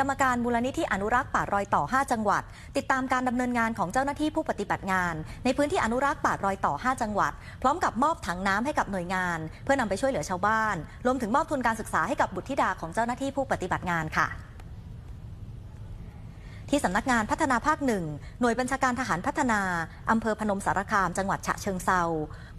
กรรมการมูลนิธิอนุรักษ์ป่ารอยต่อ 5 จังหวัด ติดตามการดำเนินงานของเจ้าหน้าที่ผู้ปฏิบัติงาน ในพื้นที่อนุรักษ์ป่ารอยต่อ 5 จังหวัด พร้อมกับมอบถังน้ำให้กับหน่วยงาน เพื่อนำไปช่วยเหลือชาวบ้าน รวมถึงมอบทุนการศึกษาให้กับบุตรธิดาของเจ้าหน้าที่ผู้ปฏิบัติงานค่ะที่สำนักงานพัฒนาภาคหนึ่ง หน่วยบัญชาการทหารพัฒนา อำเภอพนมสารคาม จังหวัดฉะเชิงเซา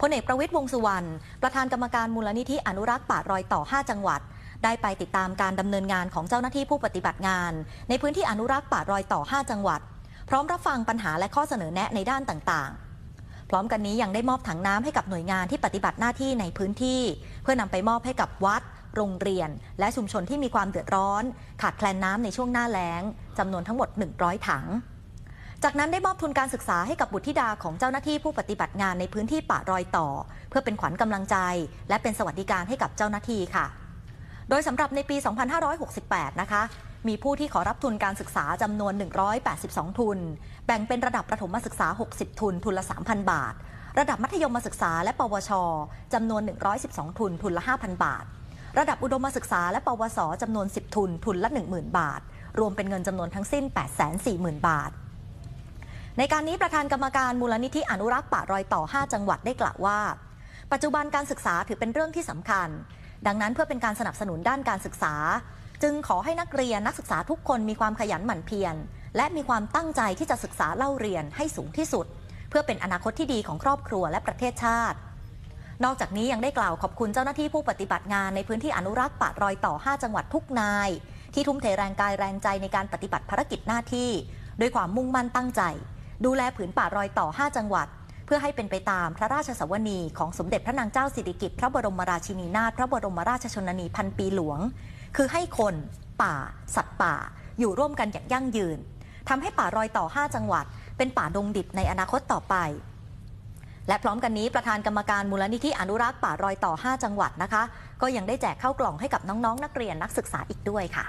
พลเอกประวิตยวงษ์สุวรรณ ประธานกรรมการมูลนิธิอนุรักษ์ป่ารอยต่อ 5 จังหวัด ได้ไปติดตามการดำเนินงานของเจ้าหน้าที่ผู้ปฏิบัติงาน ในพื้นที่อนุรักษ์ป่ารอยต่อ 5 จังหวัด พร้อมรับฟังปัญหาและข้อเสนอแนะในด้านต่างๆ พร้อมกันนี้ยังได้มอบถังน้ำให้กับหน่วยงานที่ปฏิบัติหน้าที่ในพื้นที่ เพื่อนำไปมอบให้กับวัด โรงเรียน และชุมชนที่มีความเดือดร้อน ขาดแคลนน้ำในช่วงหน้าแล้งจำนวนทั้งหมด 100 ถังจากนั้นได้มอบทุนการศึกษาให้กับบุตรธิดาของเจ้าหน้าที่ผู้ปฏิบัติงานในพื้นที่ป่ารอยต่อ เพื่อเป็นขวัญกำลังใจ และเป็นสวัสดิการให้กับเจ้าหน้าที่ค่ะ โดยสำหรับในปี 2568 นะคะ มีผู้ที่ขอรับทุนการศึกษาจำนวน 182 ทุน แบ่งเป็นระดับประถมศึกษา 60 ทุน ทุนละ 3,000 บาท ระดับมัธยมศึกษาและปวชจำนวน 112 ทุน ทุนละ 5,000 บาท ระดับอุดมศึกษาและปวสจำนวน 10 ทุน ทุนละ 10,000 บาท รวมเป็นเงินจำนวนทั้งสิ้น 840,000 บาทในการนี้ประธานกรรมการมูลนิธิอนุรักษ์ป่ารอยต่อ 5 จังหวัดได้กล่าวว่า ปัจจุบันการศึกษาถือเป็นเรื่องที่สำคัญ ดังนั้นเพื่อเป็นการสนับสนุนด้านการศึกษา จึงขอให้นักเรียนนักศึกษาทุกคนมีความขยันหมั่นเพียรและมีความตั้งใจที่จะศึกษาเล่าเรียนให้สูงที่สุด เพื่อเป็นอนาคตที่ดีของครอบครัวและประเทศชาติ นอกจากนี้ยังได้กล่าวขอบคุณเจ้าหน้าที่ผู้ปฏิบัติงานในพื้นที่อนุรักษ์ป่ารอยต่อ 5 จังหวัดทุกนาย ที่ทุ่มเทแรงกายแรงใจในการปฏิบัติภารกิจหน้าที่ ด้วยความมุ่งมั่นตั้งใจ ดูแลผืนป่ารอยต่อ 5 จังหวัด พื่อให้เป็นไปตามพระราชสวนีของสมเด็จพระนางเจ้าสิริกิติ์พระบรมราชินีนาถพระบรมราชชนนีพันปีหลวง คือให้คนป่า สัตว์ป่า อยู่ร่วมกันอย่างยั่งยืนทำให้ป่ารอยต่อ 5 จังหวัด เป็นป่าดงดิบในอนาคตต่อไป และพร้อมกันนี้ประธานกรรมการมูลนิธิอนุรักษ์ป่ารอยต่อ 5 จังหวัดนะคะ ก็ยังได้แจกเข้ากล่องให้กับน้องๆนักเรียนนักศึกษาอีกด้วยค่ะ